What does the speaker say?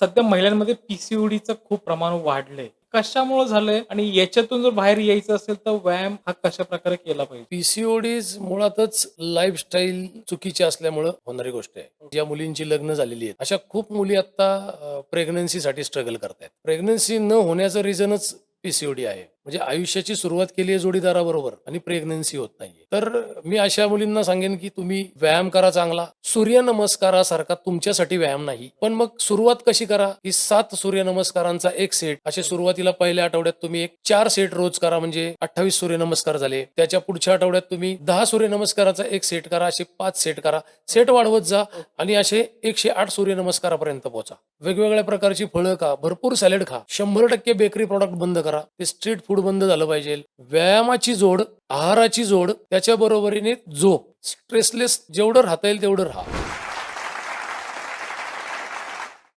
सध्या महिलांमध्ये पीसीओडीचं खूप प्रमाण वाढलंय. कशामुळे झालंय? आणि याच्यातून जर बाहेर यायचं असेल तर व्यायाम हा कशा प्रकारे केला पाहिजे? पीसीओडीज मुळातच लाईफस्टाईल चुकीची असल्यामुळं होणारी गोष्ट आहे. ज्या मुलींची लग्न झालेली आहेत अशा खूप मुली आता प्रेग्नन्सीसाठी स्ट्रगल करतायत. प्रेग्नन्सी न होण्याचं रिझनच पीसीओडी आहे. म्हणजे आयुष्याची सुरुवात केली आहे जोडीदाराबरोबर आणि प्रेग्नन्सी होत नाही तर मी अशा मुलींना सांगेन की तुम्ही व्यायाम करा चांगला. सूर्यनमस्कारासारखा तुमच्यासाठी व्यायाम नाही. पण मग सुरुवात कशी करा? की सात सूर्यनमस्कारांचा एक सेट असे सुरुवातीला पहिल्या आठवड्यात तुम्ही एक चार सेट रोज करा म्हणजे अठ्ठावीस सूर्यनमस्कार झाले. त्याच्या पुढच्या आठवड्यात तुम्ही दहा सूर्यनमस्काराचा एक सेट करा असे पाच सेट करा. सेट वाढवत जा आणि असे एकशे आठ सूर्यनमस्कारापर्यंत पोहोचा. वेगवेगळ्या प्रकारची फळं खा भरपूर सॅलेड खा. शंभर टक्के बेकरी प्रॉडक्ट बंद करा. ते स्ट्रीट फूड बंद झालं पाहिजे. व्यायामाची जोड आहाराची जोड त्याच्या बरोबरीने झोप स्ट्रेसलेस जेवढं राहता येईल तेवढं राहा.